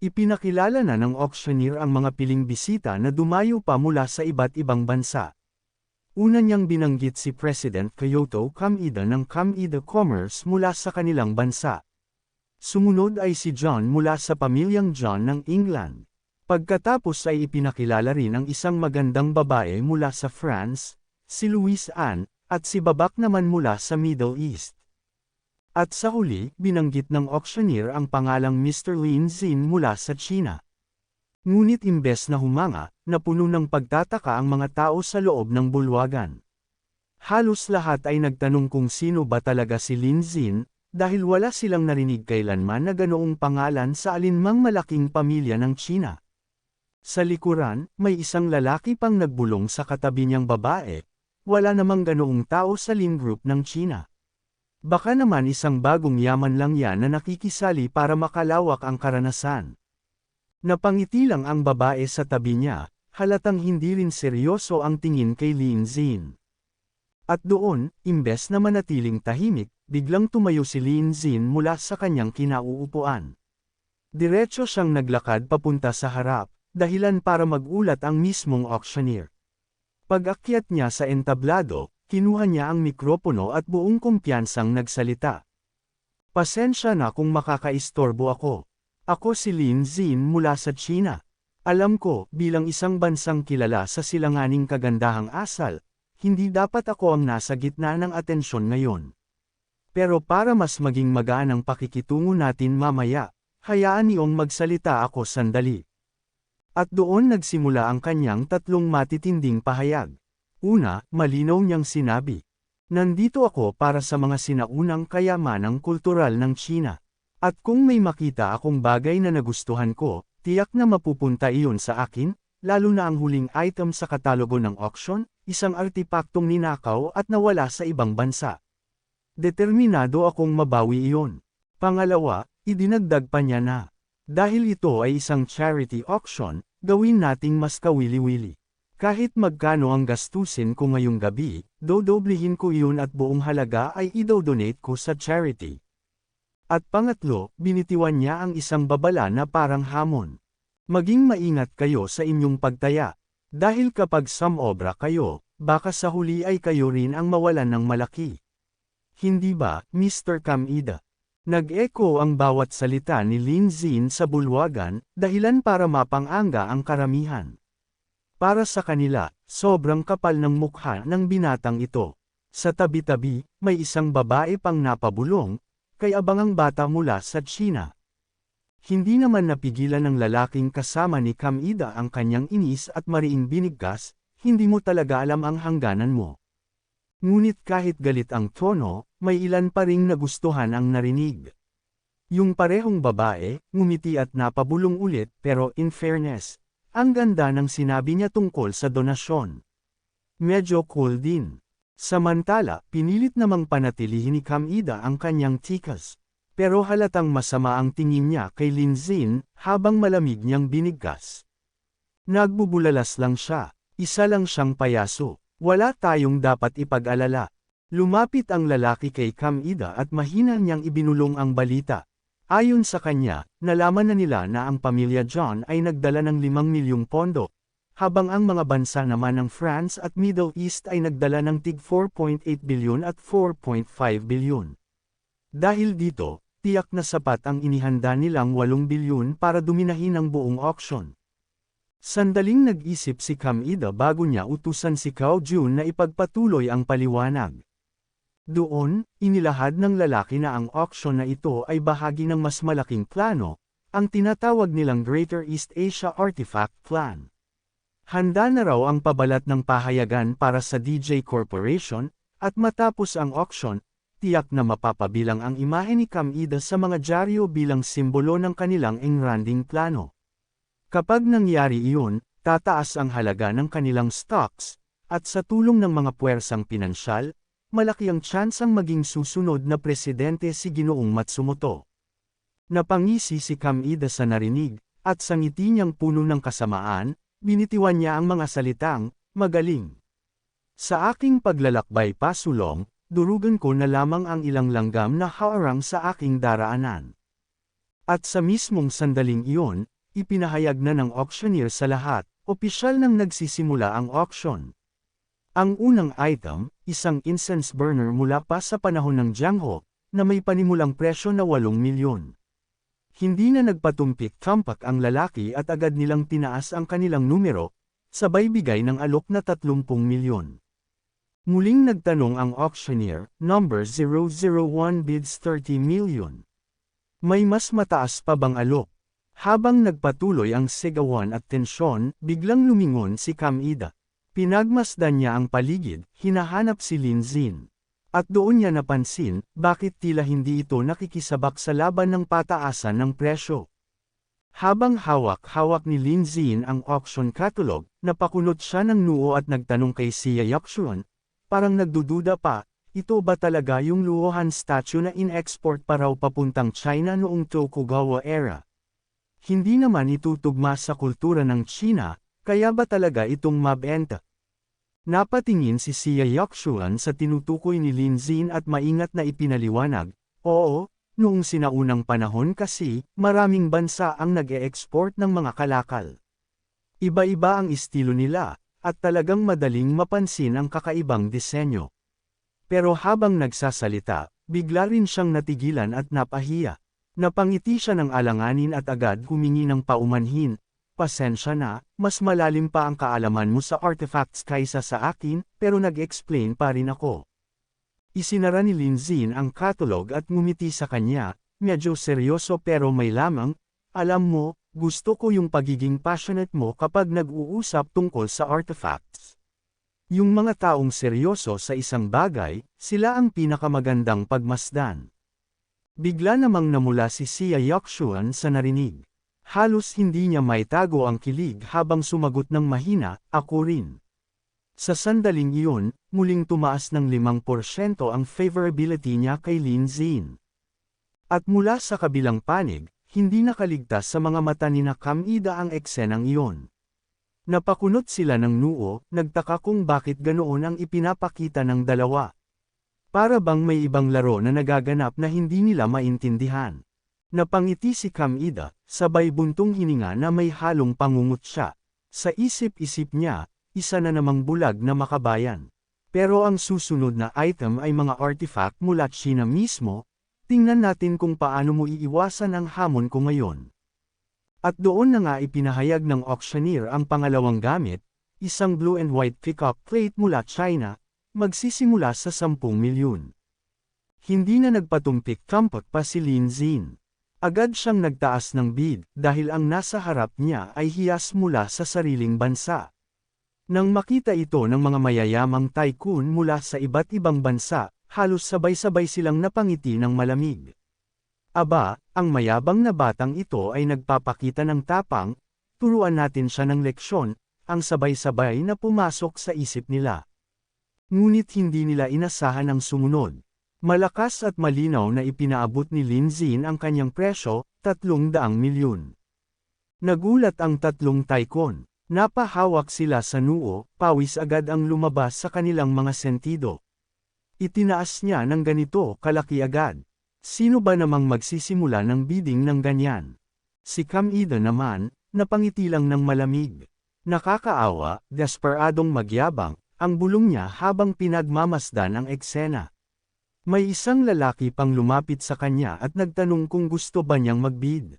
Ipinakilala na ng auctioneer ang mga piling bisita na dumayo pa mula sa iba't ibang bansa. Una niyang binanggit si President Kyoto Kamida ng Kamida Commerce mula sa kanilang bansa. Sumunod ay si John mula sa pamilyang John ng England. Pagkatapos ay ipinakilala rin ang isang magandang babae mula sa France, si Louise Anne, at si Babak naman mula sa Middle East. At sa huli, binanggit ng auctioneer ang pangalang Mr. Lin Xin mula sa China. Ngunit imbes na humanga, napuno ng pagtataka ang mga tao sa loob ng bulwagan. Halos lahat ay nagtanong kung sino ba talaga si Lin Xin, dahil wala silang narinig kailanman na ganoong pangalan sa alinmang malaking pamilya ng China. Sa likuran, may isang lalaki pang nagbulong sa katabi niyang babae, wala namang ganoong tao sa Lin Group ng China. Baka naman isang bagong yaman lang yan na nakikisali para makalawak ang karanasan. Napangiti lang ang babae sa tabi niya, halatang hindi rin seryoso ang tingin kay Lin Zin. At doon, imbes na manatiling tahimik, biglang tumayo si Lin Zin mula sa kanyang kinauupuan. Diretso siyang naglakad papunta sa harap, dahilan para magulat ang mismong auctioneer. Pag-akyat niya sa entablado, Kinuha niya ang mikropono at buong kumpiyansang nagsalita. Pasensya na kung makakaistorbo ako. Ako si Lin Zin mula sa China. Alam ko, bilang isang bansang kilala sa silanganing kagandahang asal, hindi dapat ako ang nasa gitna ng atensyon ngayon. Pero para mas maging magaan ang pakikitungo natin mamaya, hayaan niyong magsalita ako sandali. At doon nagsimula ang kanyang tatlong matitinding pahayag. Una, malinaw niyang sinabi. Nandito ako para sa mga sinaunang kayamanang kultural ng China. At kung may makita akong bagay na nagustuhan ko, tiyak na mapupunta iyon sa akin, lalo na ang huling item sa katalogo ng auction, isang artipaktong ninakaw at nawala sa ibang bansa. Determinado akong mabawi iyon. Pangalawa, idinagdag pa niya na. Dahil ito ay isang charity auction, gawin nating mas kawili-wili. Kahit magkano ang gastusin ko ngayong gabi, dodoblihin ko iyon at buong halaga ay idodonate ko sa charity. At pangatlo, binitiwan niya ang isang babala na parang hamon. Maging maingat kayo sa inyong pagtaya. Dahil kapag samobra kayo, baka sa huli ay kayo rin ang mawalan ng malaki. Hindi ba, Mr. Kamida? Nag-echo ang bawat salita ni Lin Zin sa bulwagan, dahilan para mapanganga ang karamihan. Para sa kanila, sobrang kapal ng mukha ng binatang ito. Sa tabi-tabi, may isang babae pang napabulong, kay abangang bata mula sa China. Hindi naman napigilan ng lalaking kasama ni Kamida ang kanyang inis at mariing binigkas, hindi mo talaga alam ang hangganan mo. Ngunit kahit galit ang tono, may ilan pa ring nagustuhan ang narinig. Yung parehong babae, ngumiti at napabulong ulit pero in fairness, ang ganda ng sinabi niya tungkol sa donasyon. Medyo cool din. Samantala, pinilit namang panatilihin ni Kamida ang kanyang tikas. Pero halatang masama ang tingin niya kay Linzin, habang malamig niyang binigkas. Nagbubulalas lang siya, isa lang siyang payaso, wala tayong dapat ipag-alala. Lumapit ang lalaki kay Kamida at mahina niyang ibinulong ang balita. Ayon sa kanya, nalaman na nila na ang pamilya John ay nagdala ng 5 milyong pondo, habang ang mga bansa naman ng France at Middle East ay nagdala ng tig 4.8 bilyon at 4.5 bilyon. Dahil dito, tiyak na sapat ang inihanda nilang 8 bilyon para duminahin ang buong auction. Sandaling nag-isip si Kamida bago niya utusan si Cao Jun na ipagpatuloy ang paliwanag. Doon, inilahad ng lalaki na ang auction na ito ay bahagi ng mas malaking plano, ang tinatawag nilang Greater East Asia Artifact Plan. Handa na raw ang pabalat ng pahayagan para sa DJ Corporation, at matapos ang auction, tiyak na mapapabilang ang imahe ni Kamida sa mga dyaryo bilang simbolo ng kanilang engranding plano. Kapag nangyari iyon, tataas ang halaga ng kanilang stocks, at sa tulong ng mga puwersang pinansyal, malaki ang tsansang maging susunod na presidente si Ginoong Matsumoto. Napangisi si Kamida sa narinig, at sa ngiti niyang puno ng kasamaan, binitiwan niya ang mga salitang, magaling. Sa aking paglalakbay pasulong, durugan ko na lamang ang ilang langgam na haarang sa aking daraanan. At sa mismong sandaling iyon, ipinahayag na ng auctioneer sa lahat, opisyal nang nagsisimula ang auction. Ang unang item, isang incense burner mula pa sa panahon ng Jiangho, na may panimulang presyo na 8 milyon. Hindi na nagpatumpik tampak ang lalaki at agad nilang tinaas ang kanilang numero, sabay bigay ng alok na 30 milyon. Muling nagtanong ang auctioneer, number 001 bids 30 million. May mas mataas pa bang alok? Habang nagpatuloy ang sigawan at tensyon, biglang lumingon si Kamida. Pinagmasdan niya ang paligid, hinahanap si Lin Zin. At doon niya napansin, bakit tila hindi ito nakikisabak sa laban ng pataasan ng presyo. Habang hawak-hawak ni Lin Zin ang auction catalog, napakunot siya ng noo at nagtanong kay Sia Yakshuan, parang nagdududa pa, ito ba talaga yung luohan statue na in-export pa raw papuntang China noong Tokugawa era? Hindi naman itutugma sa kultura ng China, kaya ba talaga itong mabenta? Napatingin si Sia Yakshuan sa tinutukoy ni Lin Zin at maingat na ipinaliwanag, oo, noong sinaunang panahon kasi, maraming bansa ang nag-e-export ng mga kalakal. Iba-iba ang estilo nila, at talagang madaling mapansin ang kakaibang disenyo. Pero habang nagsasalita, bigla rin siyang natigilan at napahiya. Napangiti siya ng alanganin at agad humingi ng paumanhin, pasensya na, mas malalim pa ang kaalaman mo sa artifacts kaysa sa akin, pero nag-explain pa rin ako. Isinara ni Linzin ang catalog at ngumiti sa kanya, medyo seryoso pero may lamang, alam mo, gusto ko yung pagiging passionate mo kapag nag-uusap tungkol sa artifacts. Yung mga taong seryoso sa isang bagay, sila ang pinakamagandang pagmasdan. Bigla namang namula si Sia Yakshuan sa narinig. Halos hindi niya maitago ang kilig habang sumagot ng mahina, ako rin. Sa sandaling iyon, muling tumaas ng 5% ang favorability niya kay Lin Zin. At mula sa kabilang panig, hindi nakaligtas sa mga mata ni Nakamida ang eksenang iyon. Napakunot sila ng noo, nagtaka kung bakit ganoon ang ipinapakita ng dalawa. Para bang may ibang laro na nagaganap na hindi nila maintindihan. Napangiti si Kamida, sabay buntong hininga na may halong pangungut siya. Sa isip-isip niya, isa na namang bulag na makabayan. Pero ang susunod na item ay mga artifact mula China mismo, tingnan natin kung paano mo iiwasan ang hamon ko ngayon. At doon na nga ipinahayag ng auctioneer ang pangalawang gamit, isang blue and white pickup plate mula China, magsisimula sa 10 milyon. Hindi na nagpatumpik tampot pa si Lin Zin. Agad siyang nagtaas ng bid dahil ang nasa harap niya ay hiyas mula sa sariling bansa. Nang makita ito ng mga mayayamang tycoon mula sa iba't ibang bansa, halos sabay-sabay silang napangiti ng malamig. Aba, ang mayabang na batang ito ay nagpapakita ng tapang, turuan natin siya ng leksyon, ang sabay-sabay na pumasok sa isip nila. Ngunit hindi nila inasahan ang sumunod. Malakas at malinaw na ipinaabot ni Lin Zin ang kanyang presyo, 300 milyon. Nagulat ang tatlong taikon. Napahawak sila sa noo, pawis agad ang lumabas sa kanilang mga sentido. Itinaas niya ng ganito kalaki agad. Sino ba namang magsisimula ng bidding ng ganyan? Si Kamida naman, napangiti lang ng malamig. Nakakaawa, desperadong magyabang, ang bulong niya habang pinagmamasdan ang eksena. May isang lalaki pang lumapit sa kanya at nagtanong kung gusto ba niyang magbid.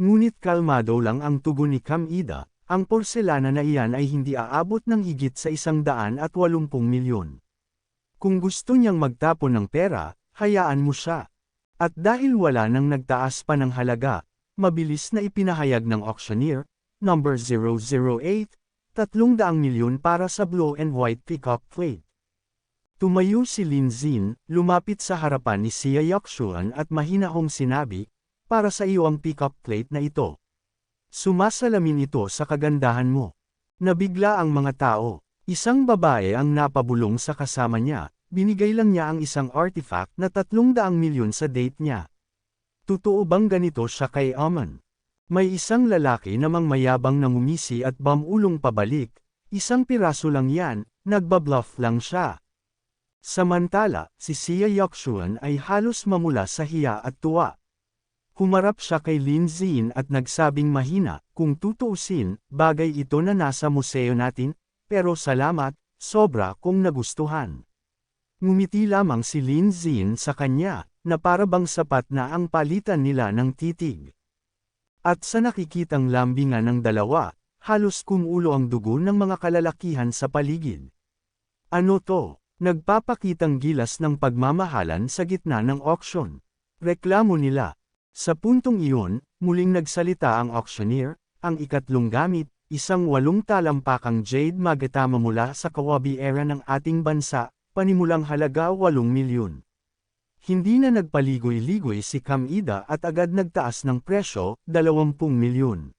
Ngunit kalmado lang ang tugon ni Kamida, ang porselana na iyan ay hindi aabot ng higit sa isang daan at walumpung milyon. Kung gusto niyang magtapon ng pera, hayaan mo siya. At dahil wala nang nagtaas pa ng halaga, mabilis na ipinahayag ng auctioneer, number 008, 300 milyon para sa blue and white pickup plate. Tumayo si Lin Zin, lumapit sa harapan ni Sia Yakshuan at mahinahong sinabi, para sa iyo ang pickup plate na ito. Sumasalamin ito sa kagandahan mo. Nabigla ang mga tao. Isang babae ang napabulong sa kasama niya, binigay lang niya ang isang artifact na 300 milyon sa date niya. Totoo bang ganito siya kay Aman? May isang lalaki namang mayabang na ngumisi at bamulong pabalik, isang piraso lang yan, nagbabluff lang siya. Samantala, si Sia Yakshuan ay halos mamula sa hiya at tuwa. Humarap siya kay Lin Zin at nagsabing mahina, kung tutuusin, bagay ito na nasa museo natin, pero salamat, sobra kung nagustuhan. Ngumiti lamang si Lin Zin sa kanya, na parabang sapat na ang palitan nila ng titig. At sa nakikitang lambingan ng dalawa, halos kumulo ang dugo ng mga kalalakihan sa paligid. Ano to? Nagpapakitang gilas ng pagmamahalan sa gitna ng auction. Reklamo nila. Sa puntong iyon, muling nagsalita ang auctioneer, ang ikatlong gamit, isang walong talampakang jade magatama mula sa Kawabi era ng ating bansa, panimulang halaga 8 milyon. Hindi na nagpaligoy-ligoy si Kamida at agad nagtaas ng presyo, 20 milyon.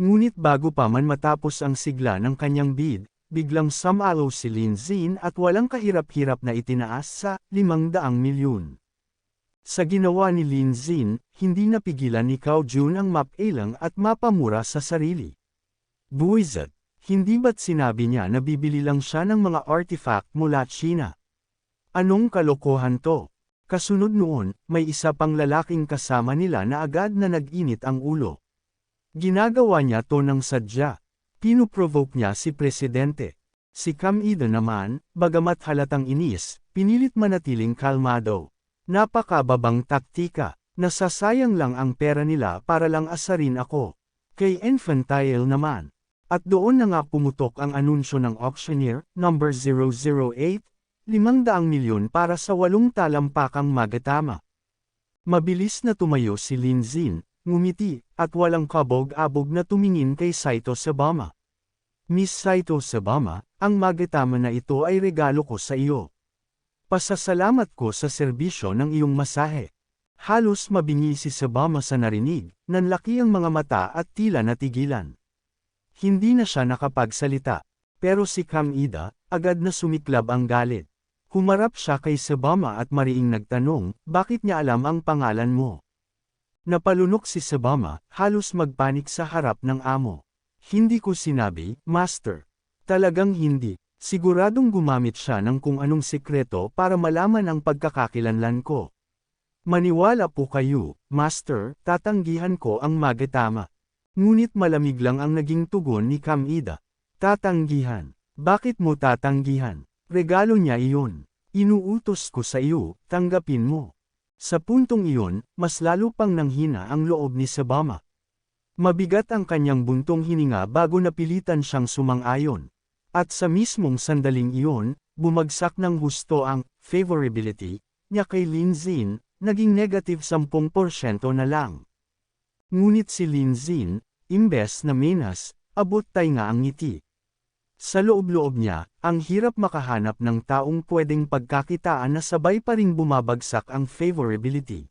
Ngunit bago pa man matapos ang sigla ng kanyang bid, biglang sumalaw si Lin Zin at walang kahirap-hirap na itinaas sa 500 milyon. Sa ginawa ni Lin Zin, hindi napigilan ni Cao Jun ang mapailang at mapamura sa sarili. Buwizat, hindi ba't sinabi niya na bibili lang siya ng mga artifact mula China? Anong kalokohan to? Kasunod noon, may isa pang lalaking kasama nila na agad na nag-init ang ulo. Ginagawa niya to ng sadya. Pinuprovoke niya si Presidente. Si Kamida naman, bagamat halatang inis, pinilit manatiling kalmado. Napakababang taktika, nasasayang lang ang pera nila para lang asarin ako. Kay Infantile naman. At doon na nga pumutok ang anunsyo ng auctioneer, number 008, 500 milyon para sa walong talampakang magatama. Mabilis na tumayo si Lin Zin, ngumiti, at walang kabog-abog na tumingin kay Saito Sabama. Miss Saito Sabama, ang magatama na ito ay regalo ko sa iyo. Pasasalamat ko sa serbisyo ng iyong masahe. Halos mabingi si Sabama sa narinig, nanlaki ang mga mata at tila natigilan. Hindi na siya nakapagsalita, pero si Kamida, agad na sumiklab ang galit. Humarap siya kay Sabama at mariing nagtanong, bakit niya alam ang pangalan mo? Napalunok si Sabama, halos magpanik sa harap ng amo. Hindi ko sinabi, Master. Talagang hindi. Siguradong gumamit siya ng kung anong sikreto para malaman ang pagkakakilanlan ko. Maniwala po kayo, Master, tatanggihan ko ang magatama. Ngunit malamig lang ang naging tugon ni Kamida. Tatanggihan. Bakit mo tatanggihan? Regalo niya iyon. Inuutos ko sa iyo, tanggapin mo. Sa puntong iyon, mas lalo pang nanghina ang loob ni Sabama. Mabigat ang kanyang buntong hininga bago napilitan siyang sumang-ayon. At sa mismong sandaling iyon, bumagsak ng husto ang favorability niya kay Lin Zin, naging negative 10% na lang. Ngunit si Lin Zin, imbes na menas, abot tay nga ang ngiti. Sa loob-loob niya, ang hirap makahanap ng taong pwedeng pagkakitaan na sabay pa ring bumabagsak ang favorability.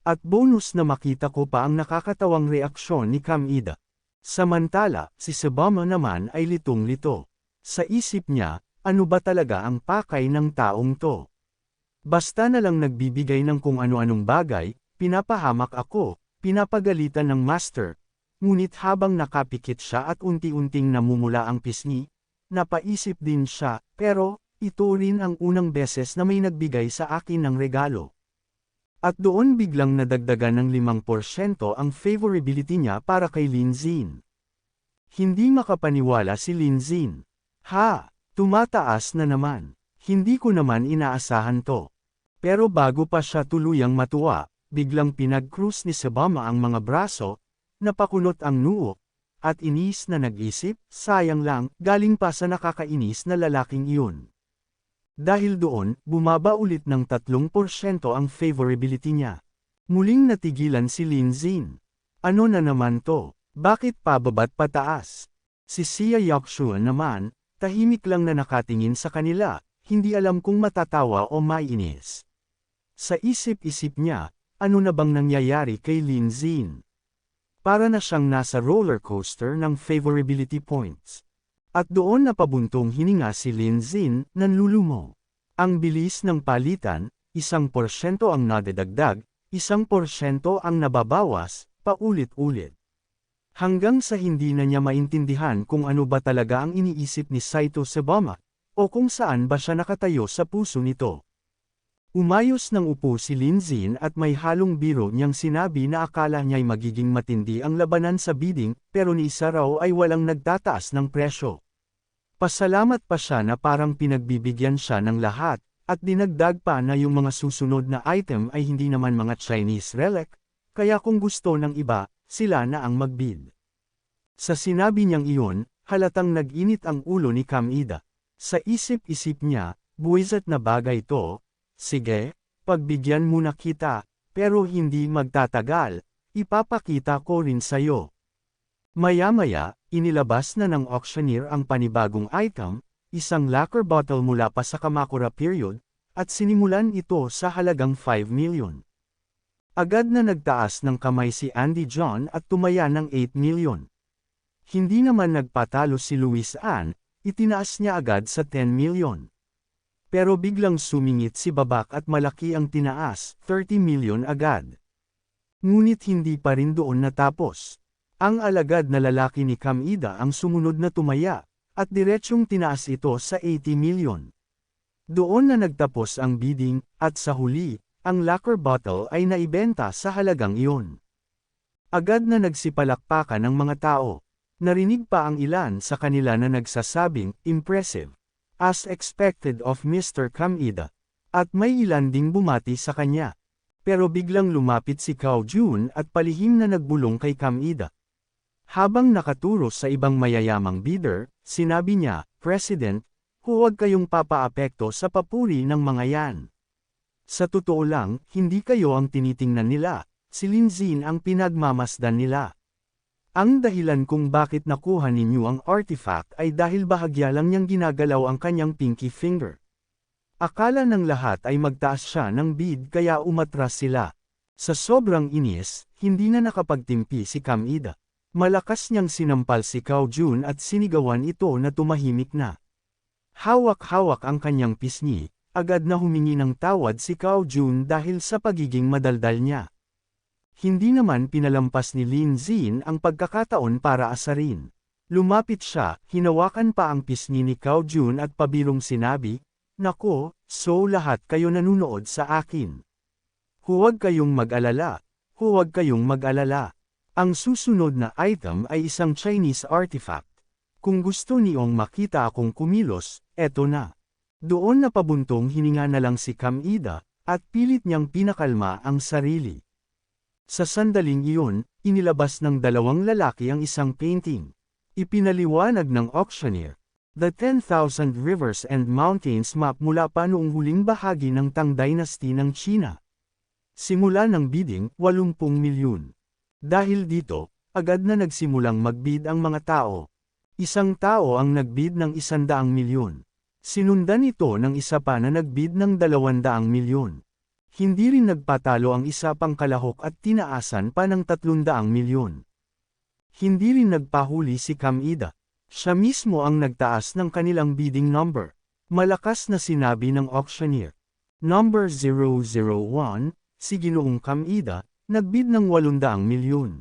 At bonus na makita ko pa ang nakakatawang reaksyon ni Kamida. Samantala, si Sabama naman ay litong-lito. Sa isip niya, ano ba talaga ang pakay ng taong to? Basta na lang nagbibigay ng kung ano-anong bagay, pinapahamak ako, pinapagalitan ng master, Ngunit habang nakapikit siya at unti-unting namumula ang pisngi, napaisip din siya, pero, ito rin ang unang beses na may nagbigay sa akin ng regalo. At doon biglang nadagdagan ng 5% ang favorability niya para kay Lin Zin. Hindi makapaniwala si Lin Zin. Ha, tumataas na naman. Hindi ko naman inaasahan to. Pero bago pa siya tuluyang matuwa, biglang pinag-cruise ni Sabama ang mga braso, Napakunot ang noo, at inis na nag-isip, sayang lang, galing pa sa nakakainis na lalaking iyon. Dahil doon, bumaba ulit ng 3% ang favorability niya. Muling natigilan si Lin Zin. Ano na naman to? Bakit pababat pataas? Si Sia Yakshuan naman, tahimik lang na nakatingin sa kanila, hindi alam kung matatawa o mainis. Sa isip-isip niya, ano na bang nangyayari kay Lin Zin? Para na siyang nasa roller coaster ng favorability points. At doon napabuntong hininga si Lin Zin, nanlulumo. Ang bilis ng palitan, isang porsyento ang nadadagdag, isang porsyento ang nababawas, paulit-ulit. Hanggang sa hindi na niya maintindihan kung ano ba talaga ang iniisip ni Saito Sabama, o kung saan ba siya nakatayo sa puso nito. Umayos ng upo si Lin Zin at may halong biro niyang sinabi na akala niya'y magiging matindi ang labanan sa bidding, pero ni isa raw ay walang nagtataas ng presyo. Pasalamat pa siya na parang pinagbibigyan siya ng lahat, at dinagdag pa na yung mga susunod na item ay hindi naman mga Chinese relic, kaya kung gusto ng iba, sila na ang magbid. Sa sinabi niyang iyon, halatang nag-init ang ulo ni Kamida. Sa isip-isip niya, buwizat na bagay to, Sige, pagbigyan muna kita, pero hindi magtatagal, ipapakita ko rin sayo. Maya-maya, inilabas na ng auctioneer ang panibagong item, isang lacquer bottle mula pa sa Kamakura period, at sinimulan ito sa halagang 5 million. Agad na nagtaas ng kamay si Andy John at tumaya ng 8 million. Hindi naman nagpatalo si Luis Ann, itinaas niya agad sa 10 million. Pero biglang sumingit si Babak at malaki ang tinaas, 30 million agad. Ngunit hindi pa rin doon natapos. Ang alagad na lalaki ni Kamida ang sumunod na tumaya, at diretsyong tinaas ito sa 80 million. Doon na nagtapos ang bidding, at sa huli, ang lacquer bottle ay naibenta sa halagang iyon. Agad na nagsipalakpakan ng mga tao. Narinig pa ang ilan sa kanila na nagsasabing, impressive as expected of Mr. Kamida. At may ilan ding bumati sa kanya. Pero biglang lumapit si Kao Jun at palihim na nagbulong kay Kamida. Habang nakaturo sa ibang mayayamang bidder, sinabi niya, President, huwag kayong papaapekto sa papuri ng mga yan. Sa totoo lang, hindi kayo ang tinitingnan nila, si Linzin ang pinagmamasdan nila. Ang dahilan kung bakit nakuha ninyo ang artifact ay dahil bahagya lang niyang ginagalaw ang kanyang pinky finger. Akala ng lahat ay magtaas siya ng bid kaya umatras sila. Sa sobrang inis, hindi na nakapagtimpi si Kamida. Malakas niyang sinampal si Kao Jun at sinigawan ito na tumahimik na. Hawak-hawak ang kanyang pisngi, agad na humingi ng tawad si Kao Jun dahil sa pagiging madaldal niya. Hindi naman pinalampas ni Lin Zin ang pagkakataon para asarin. Lumapit siya, hinawakan pa ang pisngi ni Kao Jun at pabilong sinabi, Nako, so lahat kayo nanunood sa akin. Huwag kayong mag-alala, huwag kayong mag-alala. Ang susunod na item ay isang Chinese artifact. Kung gusto niyong makita akong kumilos, eto na. Doon na pabuntong hininga na lang si Kamida, at pilit niyang pinakalma ang sarili. Sa sandaling iyon, inilabas ng dalawang lalaki ang isang painting. Ipinaliwanag ng auctioneer. The 10,000 Rivers and Mountains map mula pa noong huling bahagi ng Tang Dynasty ng China. Simula ng bidding, 80 milyon. Dahil dito, agad na nagsimulang magbid ang mga tao. Isang tao ang nagbid ng 100 milyon. Sinundan ito ng isa pa na nagbid ng 200 milyon. Hindi rin nagpatalo ang isa pang kalahok at tinaasan pa ng 300 milyon. Hindi rin nagpahuli si Kamida. Siya mismo ang nagtaas ng kanilang bidding number. Malakas na sinabi ng auctioneer. Number 001, si Ginoong Kamida, nagbid ng 800 milyon.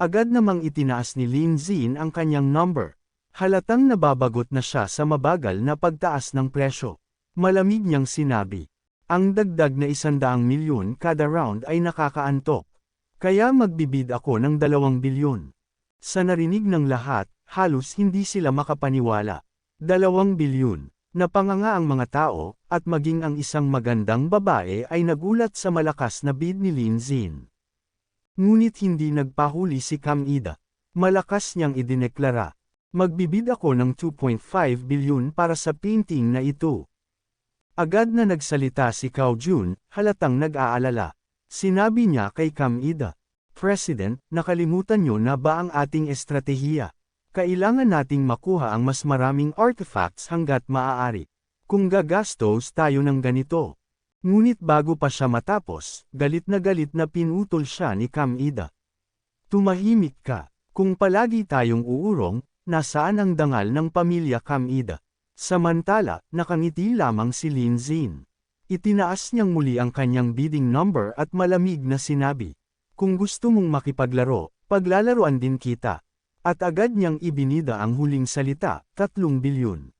Agad namang itinaas ni Lin Zin ang kanyang number. Halatang nababagot na siya sa mabagal na pagtaas ng presyo. Malamig niyang sinabi. Ang dagdag na isandaang milyon kada round ay nakakaantok. Kaya magbibid ako ng dalawang bilyon. Sa narinig ng lahat, halos hindi sila makapaniwala. Dalawang bilyon. Napanganga ang mga tao, at maging ang isang magandang babae ay nagulat sa malakas na bid ni Lin Zin. Ngunit hindi nagpahuli si Kamida. Malakas niyang idineklara. Magbibid ako ng 2.5 bilyon para sa painting na ito. Agad na nagsalita si Kao Jun, halatang nag-aalala. Sinabi niya kay Kamida, President, nakalimutan niyo na ba ang ating estratehiya? Kailangan nating makuha ang mas maraming artifacts hanggat maaari. Kung gagastos tayo ng ganito. Ngunit bago pa siya matapos, galit na galit na pinutol siya ni Kamida. Tumahimik ka. Kung palagi tayong uurong, nasaan ang dangal ng pamilya Kamida? Samantala, nakangiti lamang si Lin Zin. Itinaas niyang muli ang kanyang bidding number at malamig na sinabi, Kung gusto mong makipaglaro, paglalaruan din kita. At agad niyang ibinida ang huling salita, 3 bilyon.